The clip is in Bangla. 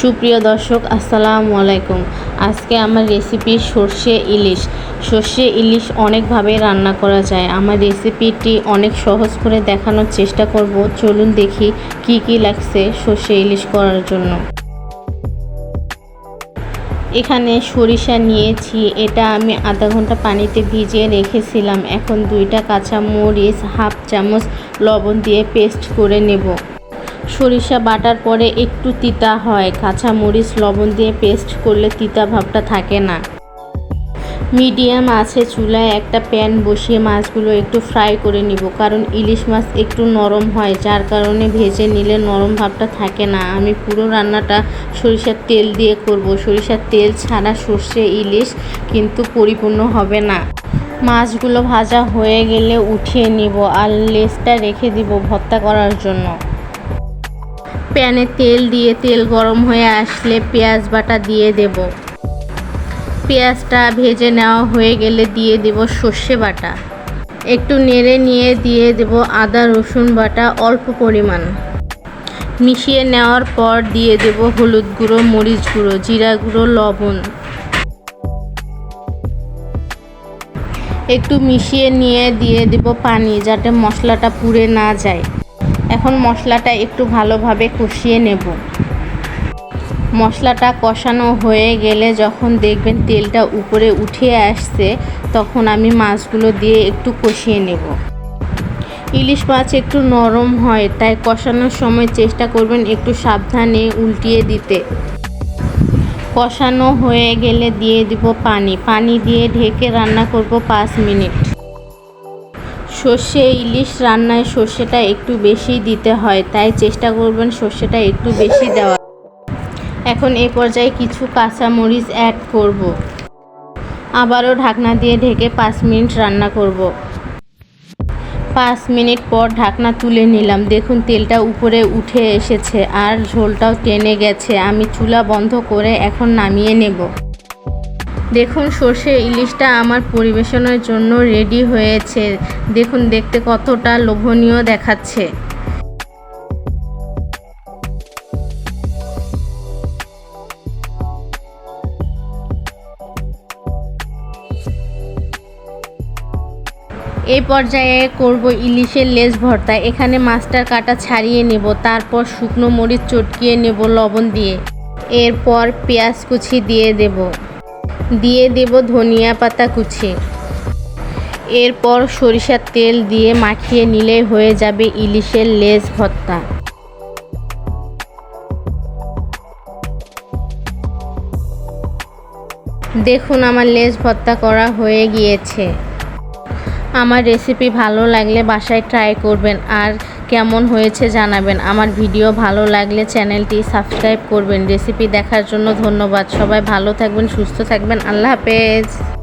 সুপ্রিয় দর্শক, আসসালামু আলাইকুম। আজকে আমার রেসিপি সর্ষে ইলিশ। সর্ষে ইলিশ অনেকভাবে রান্না করা যায়। আমার রেসিপিটি অনেক সহজ করে দেখানোর চেষ্টা করব। চলুন দেখি কি কি লাগছে সর্ষে ইলিশ করার জন্য। এখানে সরিষা নিয়েছি। এটা আমি আধা ঘণ্টা পানিতে ভিজিয়ে রেখেছিলাম। এখন দুইটা কাঁচা মরিচ হাফ চামচ লবণ দিয়ে পেস্ট করে নেব। সরিষা বাটার পরে একটু তিতা হয়। কাঁচা মরিচ, লবণ দিয়ে পেস্ট করলে তিতা ভাবটা থাকে না। মিডিয়াম আছে চুলায় একটা প্যান বসিয়ে মাছগুলো একটু ফ্রাই করে নিব, কারণ ইলিশ মাছ একটু নরম হয়, যার কারণে ভেজে নিলে নরম ভাবটা থাকে না। আমি পুরো রান্নাটা সরিষার তেল দিয়ে করব। সরিষার তেল ছাড়া সর্ষে, ইলিশ কিন্তু পরিপূর্ণ হবে না। মাছগুলো ভাজা হয়ে গেলে উঠিয়ে নিব আর লেসটা রেখে দিব ভর্তা করার জন্য। প্যানে তেল দিয়ে তেল গরম হয়ে আসলে পেঁয়াজ বাটা দিয়ে দেব। পেঁয়াজটা ভেজে নেওয়া হয়ে গেলে দিয়ে দেব সর্ষে বাটা। একটু নেড়ে নিয়ে দিয়ে দেব আদা, রসুন বাটা অল্প পরিমাণ। মিশিয়ে নেওয়ার পর দিয়ে দেব হলুদ গুঁড়ো, মরিচ গুঁড়ো, জিরা গুঁড়ো, লবণ। একটু মিশিয়ে নিয়ে দিয়ে দেব পানি যাতে মশলাটা পুড়ে না যায়। এখন মশলাটা একটু ভালোভাবে কষিয়ে নেব। মশলাটা কষানো হয়ে গেলে যখন দেখবেন তেলটা উপরে উঠে আসছে, তখন আমি মাছগুলো দিয়ে একটু কষিয়ে নেব। ইলিশ মাছ একটু নরম হয়, তাই কষানোর সময় চেষ্টা করবেন একটু সাবধানে উল্টিয়ে দিতে। কষানো হয়ে গেলে দিয়ে দিব পানি। পানি দিয়ে ঢেকে রান্না করব পাঁচ মিনিট। সর্ষে, ইলিশ রান্নায় সর্ষেটা একটু বেশি দিতে হয়, তাই চেষ্টা করবেন সর্ষেটা একটু বেশি দেওয়া এখন এ পর্যায়ে কিছু কাঁচামরিচ অ্যাড করব। আবারও ঢাকনা দিয়ে ঢেকে পাঁচ মিনিট রান্না করব। পাঁচ মিনিট পর ঢাকনা তুলে নিলাম দেখুন, তেলটা উপরে উঠে এসেছে আর ঝোলটাও টেনে গেছে আমি চুলা বন্ধ করে এখন নামিয়ে নেব দেখুন সর্ষে ইলিশটা আমার পরিবেশনের জন্য রেডি হয়েছে। দেখুন দেখতে কতটা লোভনীয় দেখাচ্ছে। এই পর্যায়ে করব ইলিশের লেজ ভর্তা। এখানে মাছটার কাটা ছাড়িয়ে নেব, তারপর শুকনো মরিচ চটকিয়ে নেব লবণ দিয়ে। এরপর পেঁয়াজ কুচি দিয়ে দেব। দিয়ে দেব ধনিয়া পাতা কুচি। এরপর সরিষার তেল দিয়ে মাখিয়ে নিলে হয়ে যাবে ইলিশের লেজ ভর্তা। দেখুন আমার লেজ ভর্তা করা হয়ে গিয়েছে। আমার রেসিপি ভালো লাগলে বাসায় ট্রাই করবেন। আর কেমন হয়েছে জানাবেন। আমার ভিডিও ভালো লাগলে চ্যানেলটি সাবস্ক্রাইব করবেন। রেসিপি দেখার জন্য ধন্যবাদ। সবাই ভালো থাকবেন, সুস্থ থাকবেন। আল্লাহ হাফেজ।